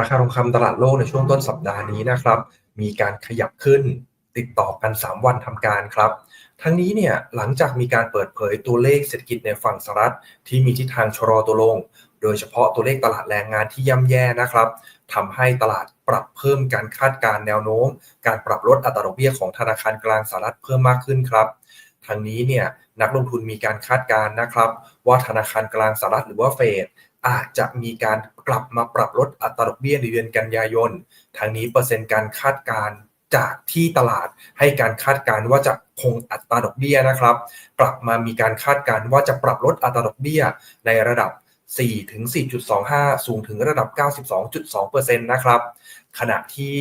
ราคาทองคำตลาดโลกในช่วงต้นสัปดาห์นี้นะครับ มีการขยับขึ้นติดต่อกัน 3 วันทำการครับ ทั้งนี้เนี่ยหลังจากมีการเปิดเผยตัวเลขเศรษฐกิจในฝั่งสหรัฐ ที่มีทิศทางชะลอตัวลง โดยเฉพาะตัวเลขตลาดแรงงานที่ย่ำแย่นะครับทำให้ตลาดปรับเพิ่มการคาดการณ์แนวโน้ม การปรับลดอัตราดอกเบี้ยของธนาคารกลางสหรัฐเพิ่มมากขึ้นครับทางนี้เนี่ยนักลงทุนมีการคาดการณ์นะครับ ว่าธนาคารกลางสหรัฐหรือว่าเฟด อาจจะมีการกลับมาปรับลดอัตราดอกเบี้ยในเดือนกันยายน ทางนี้เปอร์เซ็นต์การคาดการจากที่ตลาดให้การคาดการว่าจะคงอัตราดอกเบี้ยนะครับ กลับมามีการคาดการว่าจะปรับลดอัตราดอกเบี้ยในระดับ 4 ถึง 4.25 สูงถึงระดับ 92.2%นะครับ ขณะที่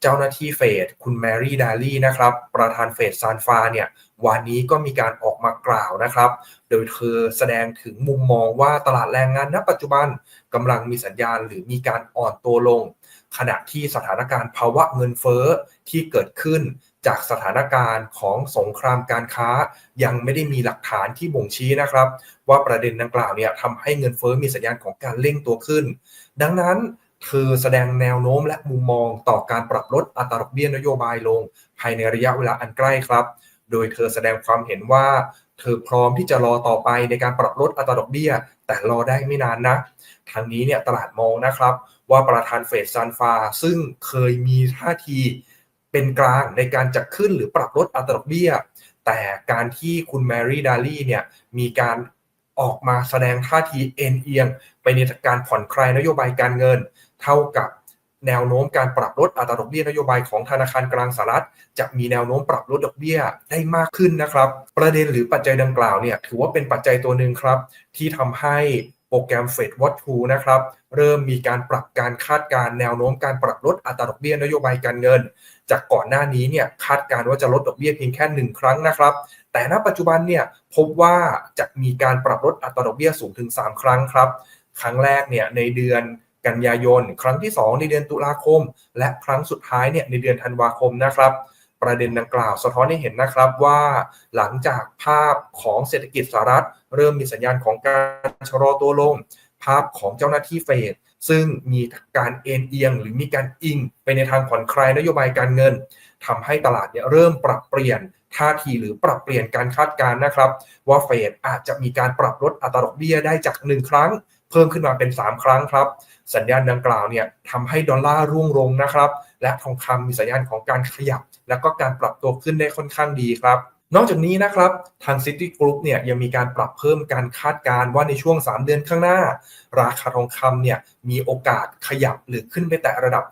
เจ้าหน้าที่เฟดคุณแมรี่ดาลี่นะครับประธานเฟดซานฟาเนี่ยวันนี้ก็มีการออกมากล่าวนะครับ โดยเธอแสดงถึงมุมมองว่าตลาดแรงงานณปัจจุบันกำลังมีสัญญาณหรือมีการอ่อนตัวลง ขณะที่สถานการณ์ภาวะเงินเฟ้อที่เกิดขึ้นจากสถานการณ์ของสงครามการค้า ยังไม่ได้มีหลักฐานที่บ่งชี้นะครับ ว่าประเด็นดังกล่าวเนี่ยทำให้เงินเฟ้อมีสัญญาณของการเร่งตัวขึ้น ดังนั้น เธอแสดงแนวโน้มและมุมมองต่อการปรับลดอัตราดอกเบี้ยนโยบายลง ภายในระยะเวลาอันใกล้ครับ โดยเธอแสดงความเห็นว่า เธอพร้อมที่จะรอต่อไปในการปรับลดอัตราดอกเบี้ย แต่รอได้ไม่นานนะทางนี้เนี่ยตลาดมองนะครับ ว่าประธานเฟดซันฟา ซึ่งเคยมีท่าทีเป็นกลางในการจะขึ้นหรือปรับลดอัตราดอกเบี้ย แต่การที่คุณแมรี่ดาลีเนี่ยมีการออกมาแสดงท่าทีเอ็นเอียง ไปในการผ่อนคลายนโยบายการเงิน เท่ากับแนวโน้มการปรับลดอัตราดอกเบี้ยนโยบายของธนาคารกลางสหรัฐ จะมีแนวโน้มปรับลดดอกเบี้ยได้มากขึ้นนะครับ ประเด็นหรือปัจจัยดังกล่าวเนี่ยถือว่าเป็นปัจจัยตัวหนึ่งครับ ที่ทำให้โปรแกรม Fed Watch 2นะครับเริ่มมีการปรับการคาดการแนวโน้มการปรับลดอัตราดอกเบี้ยนโยบายการเงิน จากก่อนหน้านี้เนี่ยคาดการว่าจะลดดอกเบี้ยเพียงแค่ 1 ครั้งนะครับ แต่ณปัจจุบันเนี่ยพบว่าจะมีการปรับลดอัตราดอกเบี้ยสูงถึง 3 ครั้งครับ ครั้งแรกเนี่ยในเดือน กันยายน ครั้งที่ 2 ในเดือนตุลาคม และครั้งสุดท้ายเนี่ยในเดือนธันวาคมนะครับ ประเด็นดังกล่าวสะท้อนให้เห็นนะครับว่าหลังจากภาพของเศรษฐกิจสหรัฐ เริ่มมีสัญญาณของการชะลอตัวลง ภาพของเจ้าหน้าที่เฟดซึ่งมีการเอ็นเอียงหรือมีการอิงไปในทางผ่อนคลายนโยบายการเงินทำให้ตลาดเนี่ยเริ่มปรับเปลี่ยนท่าทีหรือปรับเปลี่ยนการคาดการณ์นะครับ ว่าเฟดอาจจะมีการปรับลดอัตราดอกเบี้ยได้จาก 1 ครั้ง เพิ่มขึ้นมาเป็น 3 ครั้งครับ สัญญาณดังกล่าวเนี่ยทำให้ดอลลาร์ร่วงลงนะครับ และทองคำมีสัญญาณของการขยับ และก็การปรับตัวขึ้นได้ค่อนข้างดีครับ นอกจากนี้นะครับทาง City Group เนี่ยยังมีการปรับเพิ่มการคาดการณ์ว่าในช่วง 3 เดือนข้างหน้า ราคาทองคำเนี่ยมีโอกาสขยับหรือขึ้นไปแตะระดับ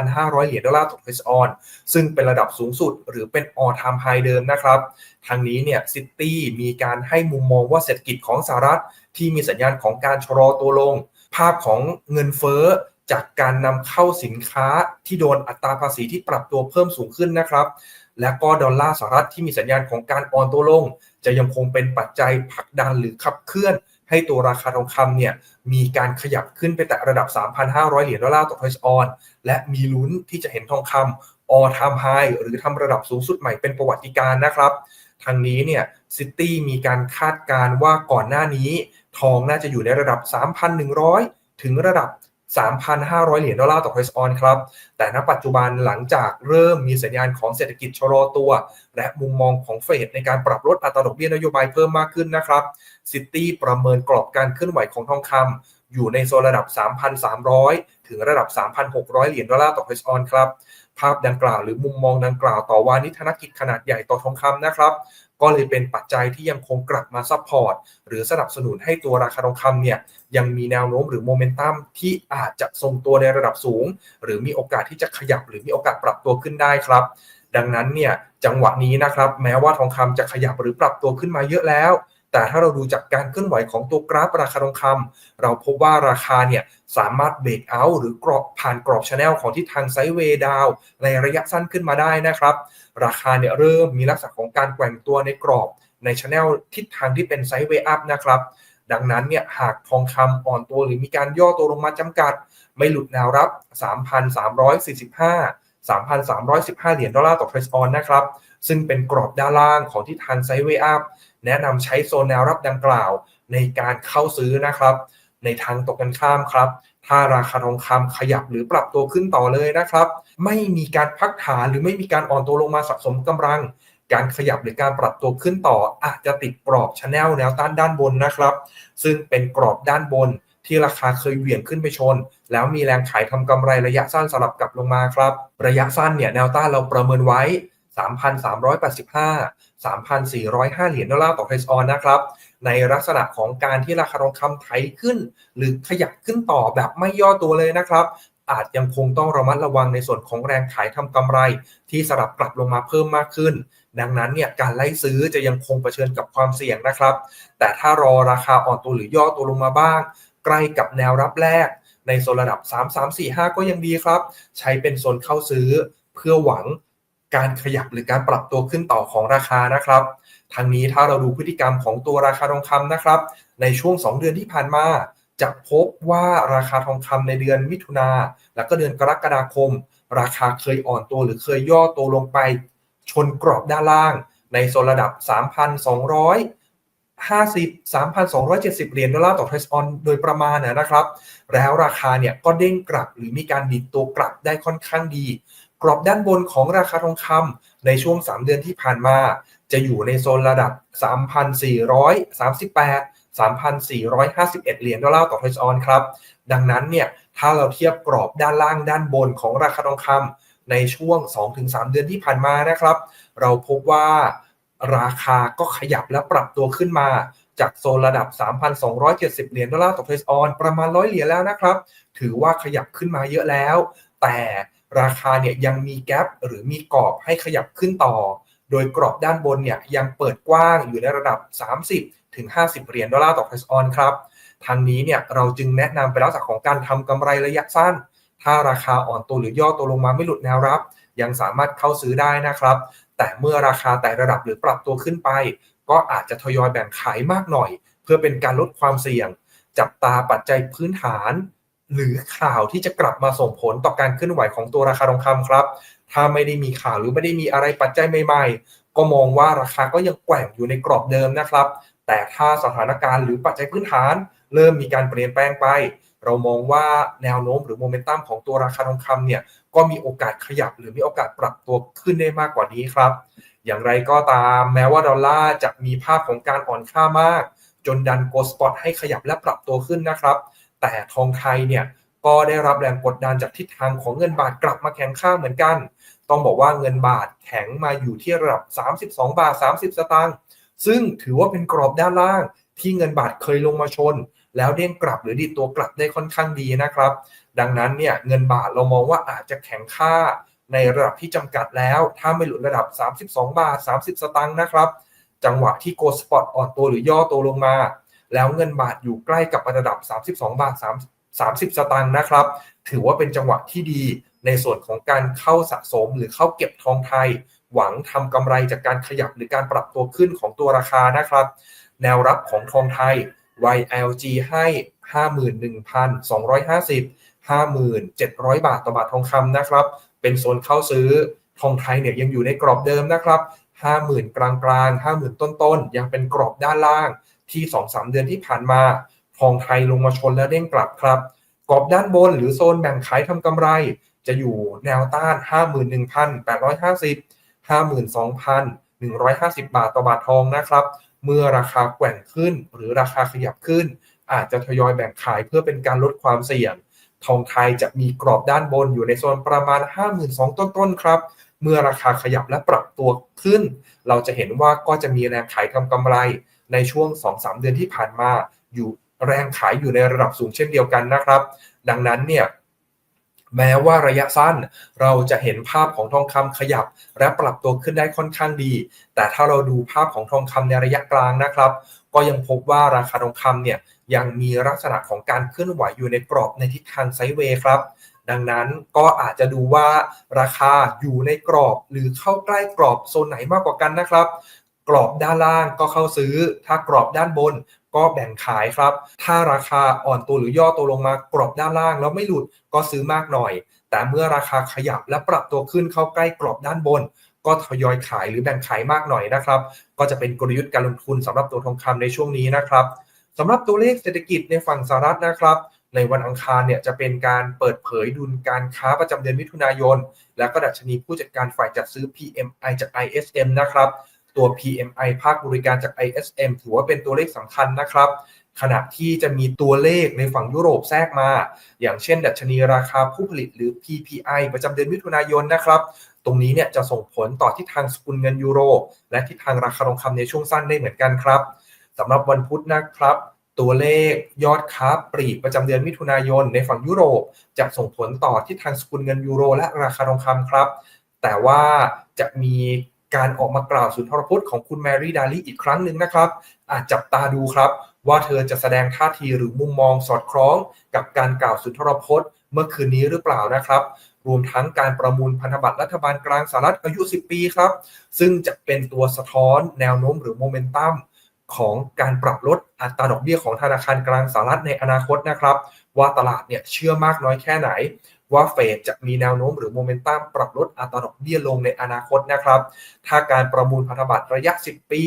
3,500 เหรียญดอลลาร์ต่อเทสออน ซึ่งเป็นระดับสูงสุดหรือเป็น all time high เดิมนะครับทางนี้เนี่ยซิตี้มีการให้มุมมองว่าเศรษฐกิจของสหรัฐ ที่มีสัญญาณของการชะลอตัวลง ภาพของเงินเฟ้อจากการนำเข้าสินค้าที่โดนอัตราภาษีที่ปรับตัวเพิ่มสูงขึ้นนะครับ และก็ดอลลาร์สหรัฐที่มีสัญญาณของการอ่อนตัวลง จะยังคงเป็นปัจจัยผลักดันหรือขับเคลื่อน ให้ตัวราคาทองคำเนี่ยมีการขยับขึ้นไปแต่ระดับ 3,500 เหรียญดอลลาร์ต่อทอยส์ออนและมีลุ้นที่จะเห็นทองคำออทามไฮหรือทำระดับสูงสุดใหม่เป็นประวัติการนะครับทางนี้เนี่ยซิตี้มีการคาดการณ์ว่าก่อนหน้านี้ ทองน่าจะอยู่ในระดับ 3,100 ถึงระดับ 3,500 เหรียญดอลลาร์ต่อไพรซ์ออนครับ แต่ณปัจจุบันหลังจากเริ่มมีสัญญาณของเศรษฐกิจชะลอตัว และมุมมองของเฟดในการปรับลดอัตราดอกเบี้ยนโยบายเพิ่มมากขึ้นนะครับซิตี้ประเมินกรอบการเคลื่อนไหวของทองคำอยู่ในโซนระดับ 3,300 ถึงระดับ 3,600 เหรียญดอลลาร์ต่อไพรซ์ออนครับภาพดังกล่าวหรือมุมมองดังกล่าวต่อวานิธนกิจขนาดใหญ่ต่อทองคำนะครับ ก็เลยเป็นปัจจัยที่ยังคงกลับมาซัพพอร์ตหรือสนับสนุนให้ตัวราคาทองคำเนี่ยยังมีแนวโน้มหรือโมเมนตัมที่อาจจะทรงตัวในระดับสูง หรือมีโอกาสที่จะขยับหรือมีโอกาสปรับตัวขึ้นได้ครับ ดังนั้นเนี่ยจังหวะนี้นะครับแม้ว่าทองคำจะขยับหรือปรับตัวขึ้นมาเยอะแล้ว แต่ถ้าเราดูจากการเคลื่อนไหวของตัวกราฟราคาทองคำเราพบว่าราคาเนี่ยสามารถเบรกเอาท์หรือกรอบผ่านกรอบชาแนลของที่ทางไซด์เวย์ดาวในระยะสั้นขึ้นมาได้นะครับ ราคาเนี่ยเริ่มมีลักษณะของการแกว่งตัวในกรอบในชแนลทิศทางที่เป็นไซด์เวย์อัพนะครับ ดังนั้นเนี่ยหากทองคำอ่อนตัวหรือมีการย่อตัวลงมาจำกัด ไม่หลุดแนวรับ 3,345 3,315 เหรียญดอลลาร์ต่อเทรสออนนะครับ ซึ่งเป็นกรอบด้านล่างของที่ทางไซด์เวย์อัพ แนะนำใช้โซนแนวรับดังกล่าว ในการเข้าซื้อนะครับ ในทางตรงกันข้ามครับ ถ้าราคาทองคำขยับหรือปรับตัวขึ้นต่อเลยนะครับ ไม่มีการพักฐานหรือไม่มีการอ่อนตัวลงมาสะสมกำลัง การขยับหรือการปรับตัวขึ้นต่อ อาจจะติดกรอบชแนลแนวต้านด้านบนนะครับ ซึ่งเป็นกรอบด้านบนที่ราคาเคยเหวี่ยงขึ้นไปชน แล้วมีแรงขายทำกำไรระยะสั้นสลับกลับลงมาครับ ระยะสั้นเนี่ยแนวต้านเราประเมินไว้ 3,385 3,405 เหรียญดอลลาร์ต่อเทรซออนนะครับ ในลักษณะของการที่ราคาทองคำไถขึ้น หรือขยับขึ้นต่อแบบไม่ย่อตัวเลยนะครับ อาจยังคงต้องระมัดระวังในส่วนของแรงขายทำกำไร ที่สลับกลับลงมาเพิ่มมากขึ้น ดังนั้นเนี่ยการไล่ซื้อจะยังคงเผชิญกับความเสี่ยงนะครับ แต่ถ้ารอราคาอ่อนตัวหรือย่อตัวลงมาบ้าง ใกล้กับแนวรับแรก ในโซนระดับ 3 3 4 5 ก็ยังดีครับ ใช้เป็นโซนเข้าซื้อเพื่อหวัง การขยับหรือการปรับตัวขึ้นต่อของราคานะครับทางนี้ถ้าเราดูพฤติกรรมของตัวราคาทองคำนะครับ ในช่วง 2 เดือนที่ผ่านมา จะพบว่าราคาทองคำในเดือนมิถุนาและก็เดือนกรกฎาคม ราคาเคยอ่อนตัวหรือเคยย่อตัวลงไป ชนกรอบด้านล่าง ในโซนระดับ 3,250 3,270 เหรียญดอลลาร์ต่อเทรซออนโดยประมาณนะครับ แล้วราคาเนี่ยก็เด้งกลับหรือมีการดิดตัวกลับได้ค่อนข้างดี กรอบด้านบนของราคาทองคำในช่วง 3 เดือนที่ผ่านมา จะอยู่ในโซนระดับ 3,438 3,451 เหรียญดอลลาร์ต่อทรซออนครับ ดังนั้นเนี่ยถ้าเราเทียบกรอบด้านล่างด้านบนของราคาทองคำในช่วง 2-3 เดือนที่ผ่านมานะครับ เราพบว่าราคาก็ขยับและปรับตัวขึ้นมาจากโซนระดับ 3,270 เหรียญดอลลาร์ต่อเทรซออนประมาณ 100 เหรียญแล้วนะครับ ถือว่าขยับขึ้นมาเยอะแล้ว แต่ ราคาเนี่ยยังมีแกลบหรือมีกรอบให้ขยับขึ้นต่อ โดยกรอบด้านบนเนี่ยยังเปิดกว้างอยู่ในระดับ 30 ถึง 50 เหรียญดอลลาร์ต่อเทรซออนครับทางนี้เนี่ยเราจึงแนะนำไปลักษณะของการทำกำไรระยะสั้น ถ้าราคาอ่อนตัวหรือย่อตัวลงมาไม่หลุดแนวรับ ยังสามารถเข้าซื้อได้นะครับ แต่เมื่อราคาแต่ระดับหรือปรับตัวขึ้นไป ก็อาจจะทยอยแบ่งขายมากหน่อย เพื่อเป็นการลดความเสี่ยง จับตาปัจจัยพื้นฐาน หรือข่าวที่จะกลับมาส่งผลต่อการเคลื่อนไหวของตัวราคาทองคำครับ ถ้าไม่ได้มีข่าวหรือไม่ได้มีอะไรปัจจัยใหม่ๆ ก็มองว่าราคาก็ยังแกว่งอยู่ในกรอบเดิมนะครับ แต่ถ้าสถานการณ์หรือปัจจัยพื้นฐาน เริ่มมีการเปลี่ยนแปลงไป เรามองว่าแนวโน้มหรือโมเมนตัมของตัวราคาทองคำเนี่ยก็มีโอกาสขยับหรือมีโอกาสปรับตัวขึ้นได้มากกว่านี้ครับ อย่างไรก็ตามแม้ว่าดอลลาร์จะมีภาพของการอ่อนค่ามาก จนดันโกลสปอตให้ขยับและปรับตัวขึ้นนะครับ แต่ทองไทยเนี่ยก็ได้รับแรงกดดันจากทิศทางของเงินบาทกลับมาแข็งค่าเหมือนกัน ต้องบอกว่าเงินบาทแข็งมาอยู่ที่ระดับ 32 บาท 30 สตางค์ ซึ่งถือว่าเป็นกรอบด้านล่างที่เงินบาทเคยลงมาชน แล้วเด้งกลับหรือดีดตัวกลับได้ค่อนข้างดีนะครับ ดังนั้นเนี่ยเงินบาทเรามองว่าอาจจะแข็งค่าในระดับที่จำกัดแล้ว ถ้าไม่หลุดระดับ 32 บาท 30 สตางค์นะครับ จังหวะที่โกลสปอตอ่อนตัวหรือย่อตัวลงมา แล้วเงินบาทอยู่ใกล้กับระดับ 32 บาท 330 สตางค์นะครับ ถือว่าเป็นจังหวะที่ดีในส่วนของการเข้าสะสมหรือเข้าเก็บทองไทย หวังทำกำไรจากการขยับหรือการปรับตัวขึ้นของตัวราคานะครับ แนวรับของทองไทย YLG ให้ 51,250 5,700 บาทต่อบาททองคำนะครับ เป็นโซนเข้าซื้อทองไทยเนี่ยยังอยู่ในกรอบเดิมนะครับ 50,000 กลางกลาง50,000 ต้นๆ ยังเป็นกรอบด้านล่าง ที่2-3เดือนที่ผ่านมาทองไทยลงมาชนแล้วเด้งกลับครับ กรอบด้านบนหรือโซนแบ่งขายทำกำไร จะอยู่แนวต้าน 51,850 52,150 บาทต่อบาททองนะครับ เมื่อราคาแกว่งขึ้นหรือราคาขยับขึ้น อาจจะทยอยแบ่งขายเพื่อเป็นการลดความเสี่ยง ทองไทยจะมีกรอบด้านบนอยู่ในโซนประมาณ 52,000ต้นๆครับเมื่อราคาขยับและปรับตัวขึ้น เราจะเห็นว่าก็จะมีแรงขายทำกำไร ในช่วง 2-3 เดือนที่ผ่านมา อยู่แรงขายอยู่ในระดับสูงเช่นเดียวกันนะครับ ดังนั้นเนี่ยแม้ว่าระยะสั้นเราจะเห็นภาพของทองคำขยับ และปรับตัวขึ้นได้ค่อนข้างดี แต่ถ้าเราดูภาพของทองคำในระยะกลางนะครับ ก็ยังพบว่าราคาทองคำเนี่ยยังมีลักษณะของการเคลื่อนไหวอยู่ในกรอบในทิศทางไซด์เวย์ครับ ดังนั้นก็อาจจะดูว่าราคาอยู่ในกรอบหรือเข้าใกล้กรอบโซนไหนมากกว่ากันนะครับ รอบด้านล่างก็เข้าซื้อ ถ้ากรอบด้านบนก็แบ่งขายครับ ถ้าราคาอ่อนตัวหรือย่อตัวลงมากรอบด้านล่างแล้วไม่หลุดก็ซื้อมากหน่อย แต่เมื่อราคาขยับและปรับตัวขึ้นเข้าใกล้กรอบด้านบน ก็ทยอยขายหรือแบ่งขายมากหน่อยนะครับ ก็จะเป็นกลยุทธ์การลงทุนสำหรับตัวทองคำในช่วงนี้นะครับสำหรับตัวเลขเศรษฐกิจในฝั่งสหรัฐนะครับ ในวันอังคารเนี่ยจะเป็นการเปิดเผยดุลการค้าประจำเดือนมิถุนายน และก็ดัชนีผู้จัดการฝ่ายจัดซื้อ PMI จาก ISM นะครับ ตัว PMI ภาคบริการจาก ISM ถือว่าเป็นตัวเลขสำคัญนะครับ ขณะที่จะมีตัวเลขในฝั่งยุโรปแทรกมา อย่างเช่น ดัชนีราคาผู้ผลิตหรือ PPI ประจำเดือนมิถุนายนนะครับ ตรงนี้เนี่ยจะส่งผลต่อทิศทางสกุลเงินยูโร และทิศทางราคาทองคำในช่วงสั้นได้เหมือนกันครับสำหรับวันพุธนะครับตัวเลขยอดค้าปลีกประจำเดือนมิถุนายนในฝั่งยุโรป จะส่งผลต่อทิศทางสกุลเงินยูโร และราคาทองคำครับ แต่ว่าจะมี การออกมากล่าวสุนทรพจน์ของคุณแมรี่ดาลีอีกครั้งหนึ่งนะครับ อาจจับตาดูครับ ว่าเธอจะแสดงท่าทีหรือมุมมองสอดคล้อง กับการกล่าวสุนทรพจน์ เมื่อคืนนี้หรือเปล่านะครับ รวมทั้งการประมูลพันธบัตรรัฐบาลกลางสหรัฐอายุ 10 ปีครับ ซึ่งจะเป็นตัวสะท้อนแนวโน้มหรือโมเมนตัมของการปรับลดอัตราดอกเบี้ยของธนาคารกลางสหรัฐในอนาคตนะครับ ว่าตลาดเนี่ยเชื่อมากน้อยแค่ไหน ว่าเฟดจะมีแนวโน้มหรือโมเมนตัมปรับลดอัตราดอกเบี้ยลงในอนาคตนะครับ ถ้าการประมูลพันธบัตรระยะ 10 ปี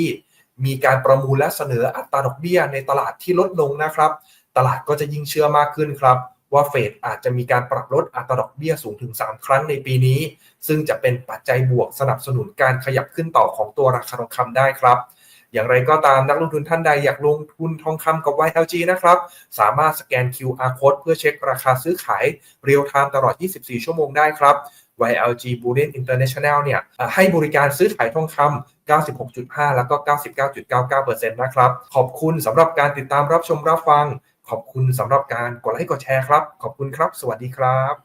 มีการประมูลและเสนออัตราดอกเบี้ยในตลาดที่ลดลงนะครับ ตลาดก็จะยิ่งเชื่อมากขึ้นครับว่าเฟดอาจจะมีการปรับลดอัตราดอกเบี้ยสูงถึง 3 ครั้งในปีนี้ ซึ่งจะเป็นปัจจัยบวกสนับสนุนการขยับขึ้นต่อของตัวราคาทองคำได้ครับ อย่างไรก็ตามนักลงทุนท่านใดอยากลงทุนทองคำกับ YLG นะครับ สามารถสแกน QR code เพื่อเช็คราคาซื้อขายเรียลไทม์ตลอด 24 ชั่วโมงได้ครับ YLG Bullion International เนี่ยให้บริการซื้อขายทองคำ96.5 แล้วก็ 99.99%นะครับ ขอบคุณสำหรับการติดตามรับชมรับฟัง ขอบคุณสำหรับการกดไลค์กดแชร์ครับ ขอบคุณครับ สวัสดีครับ